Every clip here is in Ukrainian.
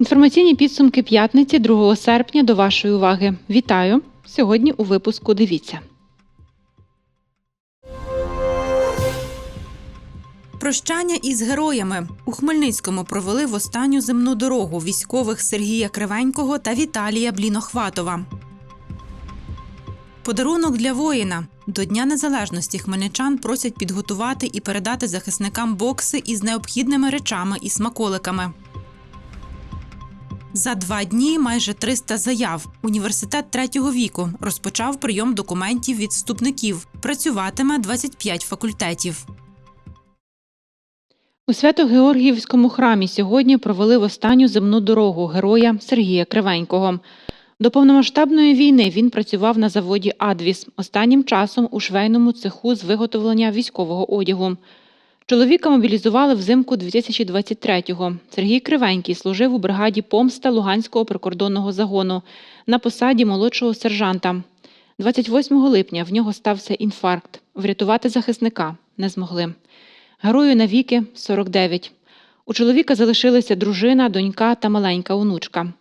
Інформаційні підсумки п'ятниці 2 серпня до вашої уваги. Вітаю! Сьогодні у випуску дивіться. Прощання із героями у Хмельницькому провели в останню земну дорогу військових Сергія Кривенького та Віталія Блінохватова. Подарунок для воїна до Дня Незалежності хмельничан просять підготувати і передати захисникам бокси із необхідними речами і смаколиками. За два дні майже 300 заяв. Університет третього віку розпочав прийом документів від вступників. Працюватиме 25 факультетів. У Свято-Георгіївському храмі сьогодні провели в останню земну дорогу героя Сергія Кривенького. До повномасштабної війни він працював на заводі Адвіс, останнім часом у швейному цеху з виготовлення військового одягу. Чоловіка мобілізували взимку 2023-го. Сергій Кривенький служив у бригаді помста Луганського прикордонного загону на посаді молодшого сержанта. 28 липня в нього стався інфаркт. Врятувати захисника не змогли. Герою навіки 49. У чоловіка залишилися дружина, донька та маленька онучка.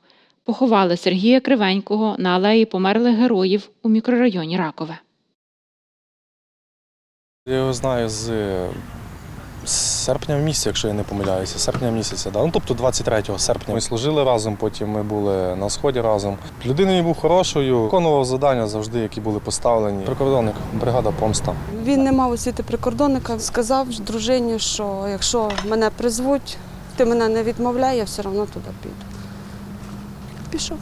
Поховали Сергія Кривенького на алеї померлих героїв у мікрорайоні Ракове. Я його знаю з серпня місяця, якщо я не помиляюся. Серпня місяця, да. Ну, тобто 23 серпня. Ми служили разом, потім ми були на сході разом. Людина був хорошою, виконував завдання завжди, які були поставлені. Прикордонник, бригада помста. Він не мав освіти прикордонника. Сказав дружині, що якщо мене призвуть, ти мене не відмовляй, я все одно туди піду. Пішов.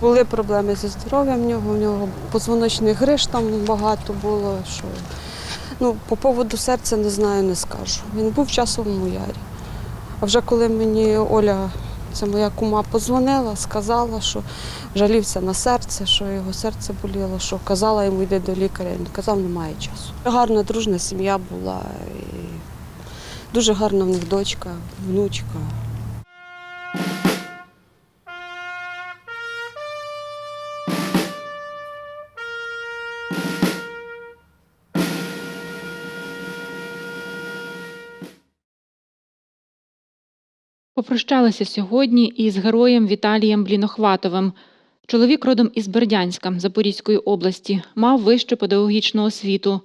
Були проблеми зі здоров'ям в нього, в нього позвоночних гриж там багато було. Що... Ну, по поводу серця не знаю, не скажу. Він був в часовому ярі. А вже коли мені Оля, це моя кума, позвонила, сказала, що жалівся на серце, що його серце боліло, що казала йому йди до лікаря. Він казав, немає часу. Гарна, дружна сім'я була. І дуже гарна в них дочка, внучка. Попрощалися сьогодні із героєм Віталієм Блінохватовим. Чоловік родом із Бердянська Запорізької області, мав вищу педагогічну освіту.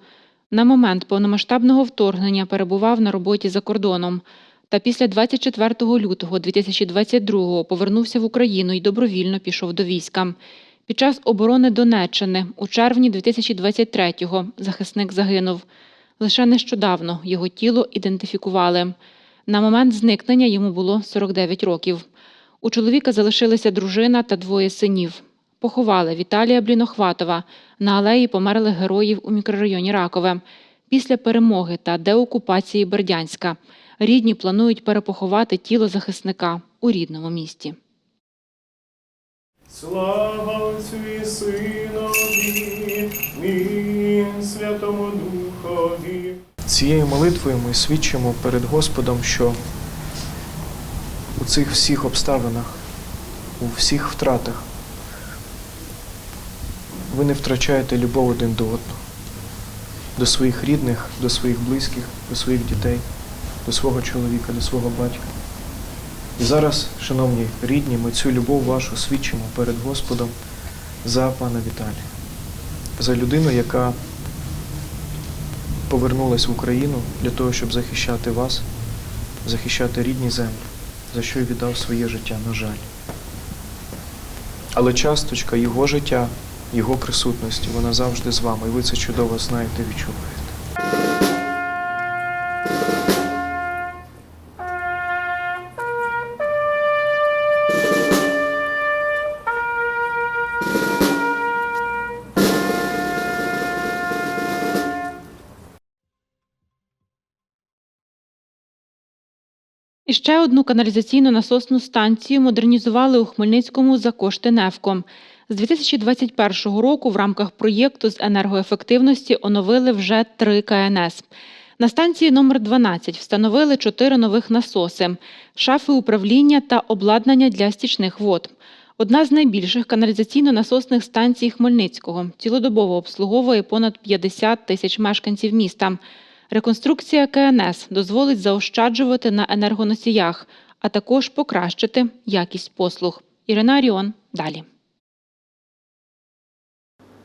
На момент повномасштабного вторгнення перебував на роботі за кордоном. Та після 24 лютого 2022-го повернувся в Україну і добровільно пішов до війська. Під час оборони Донеччини у червні 2023-го захисник загинув. Лише нещодавно його тіло ідентифікували. На момент зникнення йому було 49 років. У чоловіка залишилися дружина та двоє синів. Поховали Віталія Блінохватова на алеї померлих героїв у мікрорайоні Ракове. Після перемоги та деокупації Бердянська рідні планують перепоховати тіло захисника у рідному місті. Слава Отцю і Синові, Святому Духові. Цією молитвою ми свідчимо перед Господом, що у цих всіх обставинах, у всіх втратах ви не втрачаєте любов один до одного, до своїх рідних, до своїх близьких, до своїх дітей, до свого чоловіка, до свого батька. І зараз, шановні рідні, ми цю любов вашу свідчимо перед Господом за пана Віталія, за людину, яка повернулась в Україну для того, щоб захищати вас, захищати рідні землі, за що й віддав своє життя, на жаль. Але часточка його життя, його присутності, вона завжди з вами, і ви це чудово знаєте і відчуваєте. І ще одну каналізаційну насосну станцію модернізували у Хмельницькому за кошти Невком. З 2021 року в рамках проєкту з енергоефективності оновили вже три КНС. На станції номер 12 встановили чотири нових насоси, шафи управління та обладнання для стічних вод. Одна з найбільших каналізаційно-насосних станцій Хмельницького цілодобово обслуговує понад 50 тисяч мешканців міста. Реконструкція КНС дозволить заощаджувати на енергоносіях, а також покращити якість послуг. Ірина Аріон далі.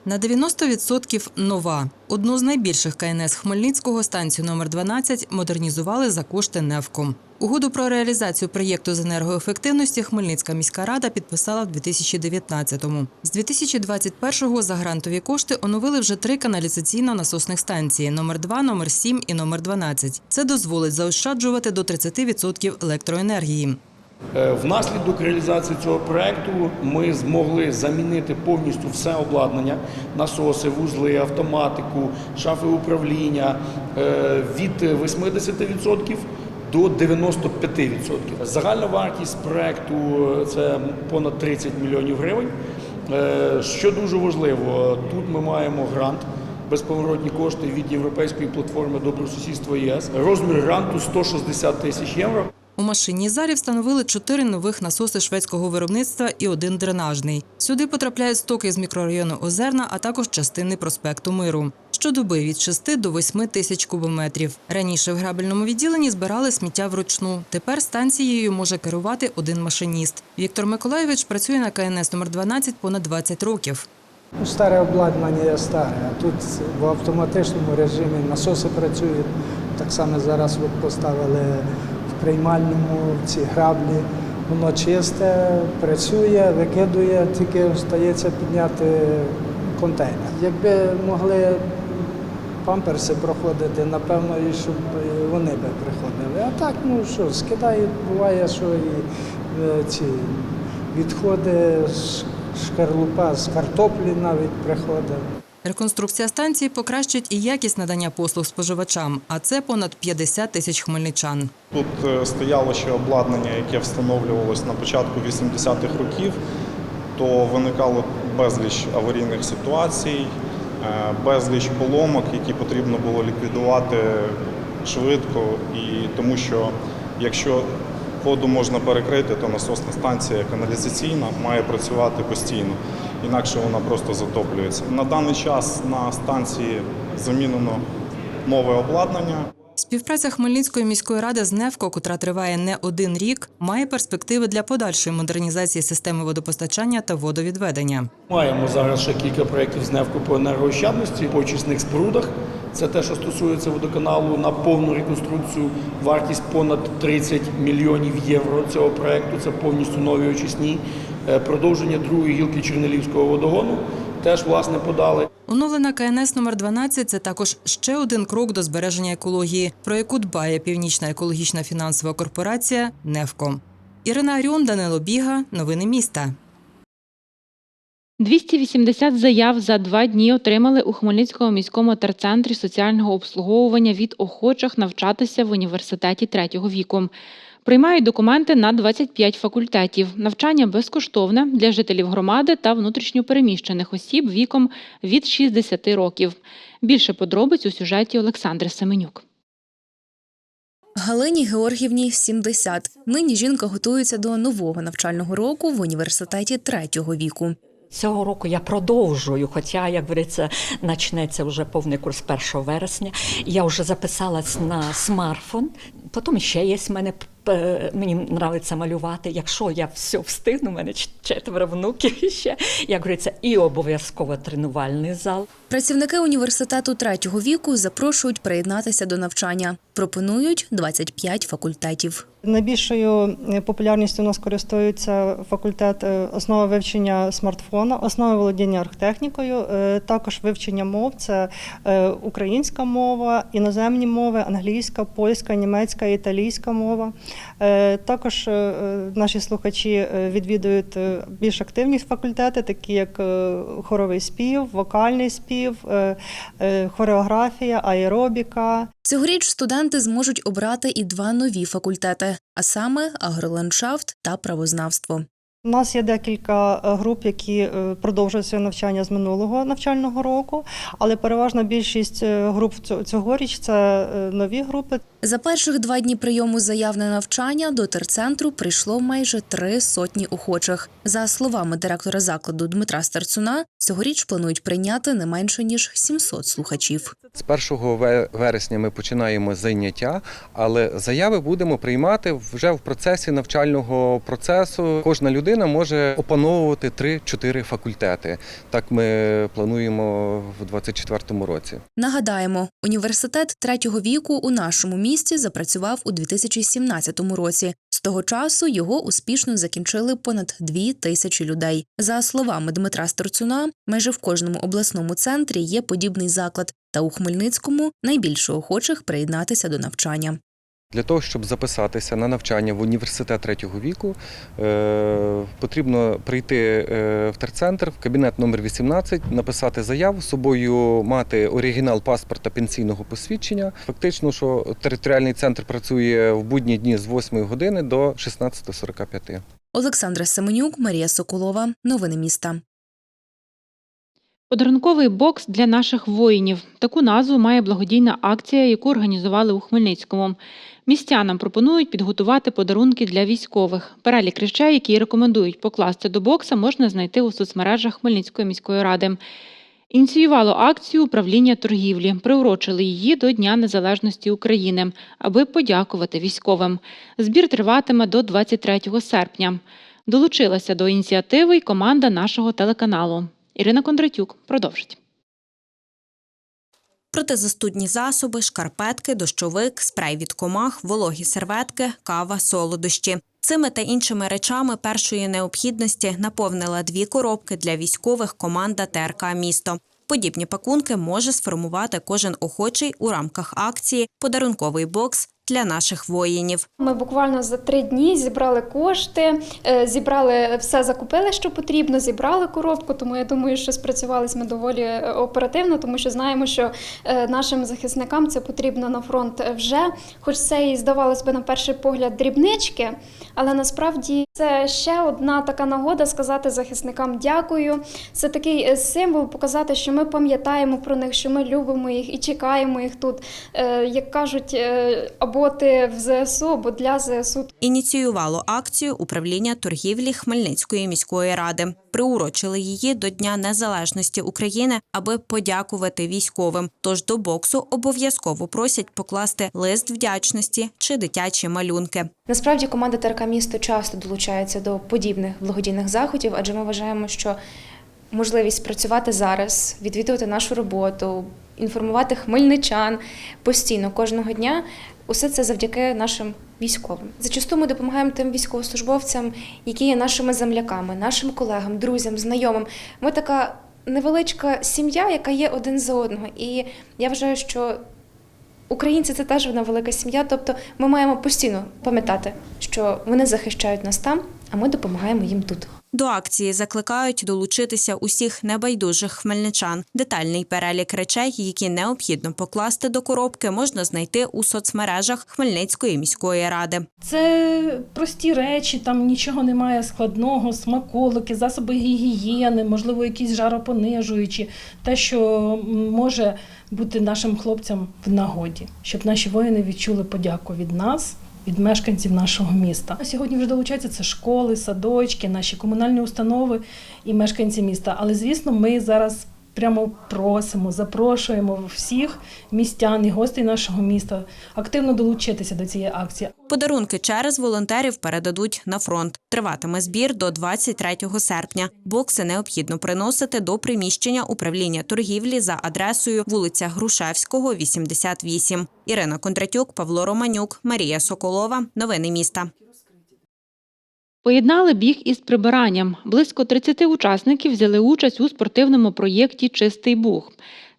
На 90% нова. Одну з найбільших КНС Хмельницького станцію номер 12 модернізували за кошти НЕВКО. Угоду про реалізацію проєкту з енергоефективності Хмельницька міська рада підписала в 2019-му. З 2021-го за грантові кошти оновили вже три каналізаційно-насосних станції номер 2, номер 7 і номер 12. Це дозволить заощаджувати до 30% електроенергії. Е, Внаслідок реалізації цього проекту ми змогли замінити повністю все обладнання, насоси, вузли, автоматику, шафи управління е, від 80% до 95%. Загальна вартість проекту е, це понад 30 мільйонів гривень. Що дуже важливо, тут ми маємо грант. Безповоротні кошти від Європейської платформи Добросусідство ЄС. Розмір гранту 160 тисяч євро. У машинній залі встановили чотири нових насоси шведського виробництва і один дренажний. Сюди потрапляють стоки з мікрорайону Озерна, а також частини проспекту Миру. Щодоби від 6 до 8 тисяч кубометрів. Раніше в грабельному відділенні збирали сміття вручну. Тепер станцією може керувати один машиніст. Віктор Миколайович працює на КНС номер 12 понад 20 років. Ну, старе обладнання є старе, а тут в автоматичному режимі насоси працюють. Так само зараз от поставили приймальному ці граблі. Воно чисте, працює, викидує, тільки стається підняти контейнер. Якби могли памперси проходити, напевно, і щоб вони би приходили. А так, ну що, скидають, буває, що і е, ці відходи, шкарлупа з картоплі навіть приходить. Реконструкція станції покращить і якість надання послуг споживачам, а це понад 50 тисяч хмельничан. Тут е, стояло ще обладнання, яке встановлювалось на початку 80-х років, то виникало безліч аварійних ситуацій, е, безліч поломок, які потрібно було ліквідувати швидко. І тому що якщо воду можна перекрити, то насосна станція каналізаційна має працювати постійно, інакше вона просто затоплюється. На даний час на станції замінено нове обладнання. Співпраця Хмельницької міської ради з НЕВКО, котра триває не один рік, має перспективи для подальшої модернізації системи водопостачання та водовідведення. Маємо зараз ще кілька проєктів з НЕВКО по енергоощадності, по очисних спорудах. Це те, що стосується водоканалу на повну реконструкцію. Вартість понад 30 мільйонів євро цього проєкту. Це повністю нові очисні. Е, Продовження другої гілки Чернелівського водогону теж власне подали. Оновлена КНС номер 12 – це також ще один крок до збереження екології, про яку дбає Північна екологічна фінансова корпорація «Невко». Ірина Аріон, Данило Біга. Новини міста. 280 заяв за два дні отримали у Хмельницькому міському терцентрі соціального обслуговування від охочих навчатися в університеті третього віку. Приймають документи на 25 факультетів. Навчання безкоштовне для жителів громади та внутрішньопереміщених осіб віком від 60 років. Більше подробиць у сюжеті Олександри Семенюк. Галині Георгівні 70. Нині жінка готується до нового навчального року в університеті третього віку. Цього року я продовжую, хоча, як говориться, почнеться вже повний курс 1 вересня. Я вже записалась на смартфон. Потім ще є в мене мені подобається малювати. Якщо я все встигну, у мене четверо внуків ще. Як говориться, і обов'язково тренувальний зал. Працівники університету третього віку запрошують приєднатися до навчання. Пропонують 25 факультетів. Найбільшою е, популярністю у нас користується факультет е, основи вивчення смартфона, основи володіння архтехнікою, е, також вивчення мов це е, українська мова, іноземні мови, англійська, польська, німецька, італійська мова. Е, Також е, е, наші слухачі відвідують більш активні факультети, такі як хоровий спів, вокальний спів, хореографія, аеробіка. Цьогоріч студенти зможуть обрати і два нові факультети, а саме агроландшафт та правознавство. У нас є декілька е, груп, які е, продовжують своє навчання з минулого навчального року, але переважна більшість е, груп цьо- цьогоріч це нові групи. За перших два дні прийому заяв на навчання до терцентру прийшло майже три сотні охочих. За словами директора закладу Дмитра Старцуна, цьогоріч планують прийняти не менше ніж 700 слухачів. З 1 вересня ми починаємо заняття, але заяви будемо приймати вже в процесі навчального процесу. Кожна людина може опановувати 3-4 факультети. Так ми плануємо в 2024 році. Нагадаємо, університет третього віку у нашому місті запрацював у 2017 році. З того часу його успішно закінчили понад дві тисячі людей. За словами Дмитра Сторцуна, майже в кожному обласному центрі є подібний заклад, та у Хмельницькому найбільше охочих приєднатися до навчання. Для того, щоб записатися на навчання в університет третього віку, е, потрібно прийти е, в терцентр, в кабінет номер 18, написати заяву, з собою мати оригінал паспорта пенсійного посвідчення. Фактично, що територіальний центр працює в будні дні з 8 години до 16.45. Олександра Семенюк, Марія Соколова. Новини міста. Подарунковий бокс для наших воїнів. Таку назву має благодійна акція, яку організували у Хмельницькому. Містянам пропонують підготувати подарунки для військових. Перелік речей, які рекомендують покласти до бокса, можна знайти у соцмережах Хмельницької міської ради. Ініціювало акцію управління торгівлі, приурочили її до Дня Незалежності України, аби подякувати військовим. Збір триватиме до 23 серпня. Долучилася до ініціативи й команда нашого телеканалу. Ірина Кондратюк продовжить. Протизастудні засоби, шкарпетки, дощовик, спрей від комах, вологі серветки, кава, солодощі. Цими та іншими речами першої необхідності наповнила дві коробки для військових команда ТРК Місто. Подібні пакунки може сформувати кожен охочий у рамках акції Подарунковий бокс для наших воїнів. Ми буквально за три дні зібрали кошти, е, зібрали все, закупили, що потрібно, зібрали коробку. Тому я думаю, що спрацювались ми доволі е, оперативно, тому що знаємо, що е, нашим захисникам це потрібно на фронт вже. Хоч це і здавалось би на перший погляд дрібнички, але насправді це ще одна така нагода сказати захисникам дякую. Це такий е, символ показати, що ми пам'ятаємо про них, що ми любимо їх і чекаємо їх тут. Е, Як кажуть, е, або ти в ЗСУ, або для ЗСУ. Ініціювало акцію управління торгівлі Хмельницької міської ради. Приурочили її до Дня Незалежності України, аби подякувати військовим. Тож до боксу обов'язково просять покласти лист вдячності чи дитячі малюнки. Насправді команда ТРК місто часто долучається до подібних благодійних заходів, адже ми вважаємо, що можливість працювати зараз, відвідувати нашу роботу, інформувати хмельничан постійно кожного дня. Усе це завдяки нашим військовим. Зачасту ми допомагаємо тим військовослужбовцям, які є нашими земляками, нашим колегам, друзям, знайомим. Ми така невеличка сім'я, яка є один за одного. І я вважаю, що Українці це теж одна велика сім'я. Тобто ми маємо постійно пам'ятати, що вони захищають нас там, а ми допомагаємо їм тут. До акції закликають долучитися усіх небайдужих хмельничан. Детальний перелік речей, які необхідно покласти до коробки, можна знайти у соцмережах Хмельницької міської ради. Це прості речі, там нічого немає складного, смаколики, засоби гігієни, можливо, якісь жаропонижуючі, те, що може бути нашим хлопцям в нагоді, щоб наші воїни відчули подяку від нас. Від мешканців нашого міста сьогодні вже долучаються це школи, садочки, наші комунальні установи і мешканці міста. Але звісно, ми зараз прямо просимо, запрошуємо всіх містян і гостей нашого міста активно долучитися до цієї акції. Подарунки через волонтерів передадуть на фронт. Триватиме збір до 23 серпня. Бокси необхідно приносити до приміщення управління торгівлі за адресою вулиця Грушевського, 88. Ірина Кондратюк, Павло Романюк, Марія Соколова. Новини міста. Поєднали біг із прибиранням. Близько 30 учасників взяли участь у спортивному проєкті Чистий Буг.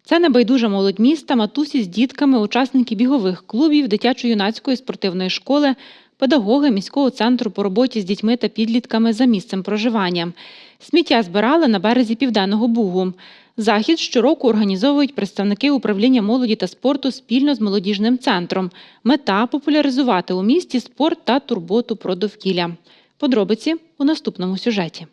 Це небайдужа молодь міста, матусі з дітками, учасники бігових клубів, дитячо-юнацької спортивної школи, педагоги міського центру по роботі з дітьми та підлітками за місцем проживання. Сміття збирали на березі Південного Бугу. Захід щороку організовують представники управління молоді та спорту спільно з молодіжним центром. Мета популяризувати у місті спорт та турботу про довкілля. Подробиці у наступному сюжеті.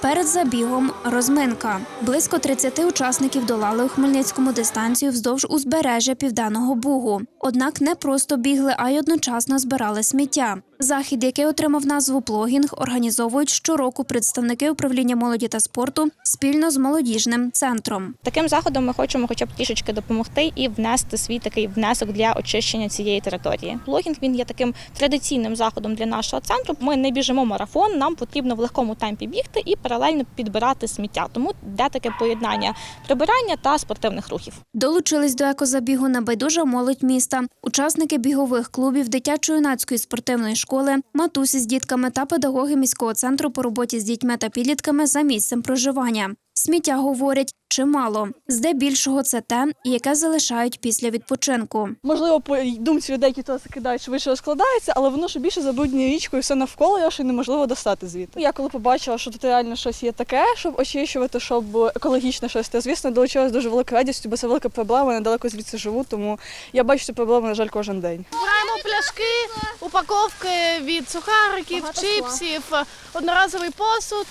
Перед забігом розминка. Близько 30 учасників долали у Хмельницькому дистанцію вздовж узбережжя Південного Бугу. Однак не просто бігли, а й одночасно збирали сміття. Захід, який отримав назву плогінг, організовують щороку представники управління молоді та спорту спільно з молодіжним центром. Таким заходом ми хочемо хоча б трішечки допомогти і внести свій такий внесок для очищення цієї території. Плогінг він є таким традиційним заходом для нашого центру. Ми не біжимо марафон, нам потрібно в легкому темпі бігти і паралельно підбирати сміття. Тому йде таке поєднання прибирання та спортивних рухів. Долучились до екозабігу небайдужа молодь міста, учасники бігових клубів дитячо-юнацької спортивної школи, матусі з дітками та педагоги міського центру по роботі з дітьми та підлітками за місцем проживання. Сміття говорять чимало. Здебільшого це те, яке залишають після відпочинку. Можливо, по думці людей, які то закидають, швидше розкладається, але воно ж більше забруднює річку і все навколо його, що неможливо достати звідти. Я коли побачила, що тут реально щось є таке, щоб очищувати, щоб екологічно щось, то звісно долучилась дуже великою радістю, бо це велика проблема. Недалеко звідси живу, тому я бачу цю проблему, на жаль, кожен день. Збираємо пляшки, упаковки від сухариків, чипсів, одноразовий посуд.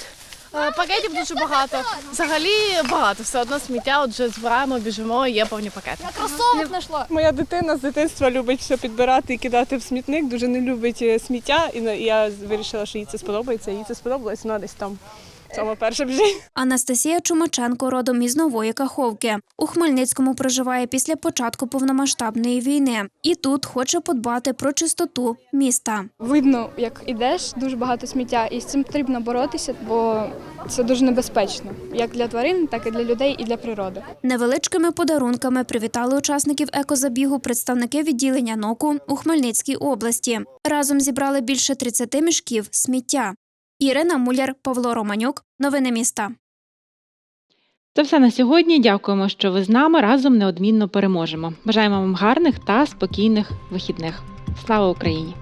Е, Пакетів дуже багато. Взагалі багато. Все одно сміття отже збираємо, біжимо, є повні пакети. Кросовок знайшла. Моя дитина з дитинства любить все підбирати і кидати в смітник, дуже не любить е, сміття, і і я вирішила, що їй це сподобається. Їй це сподобалось, вона десь там саме перше біжить. Анастасія Чумаченко родом із Нової Каховки. У Хмельницькому проживає після початку повномасштабної війни. І тут хоче подбати про чистоту міста. Видно, як ідеш, дуже багато сміття, і з цим потрібно боротися, бо це дуже небезпечно, як для тварин, так і для людей, і для природи. Невеличкими подарунками привітали учасників екозабігу представники відділення НОКу у Хмельницькій області. Разом зібрали більше 30 мішків сміття. Ірина Муляр, Павло Романюк. Новини міста. Це все на сьогодні. Дякуємо, що ви з нами. Разом неодмінно переможемо. Бажаємо вам гарних та спокійних вихідних. Слава Україні!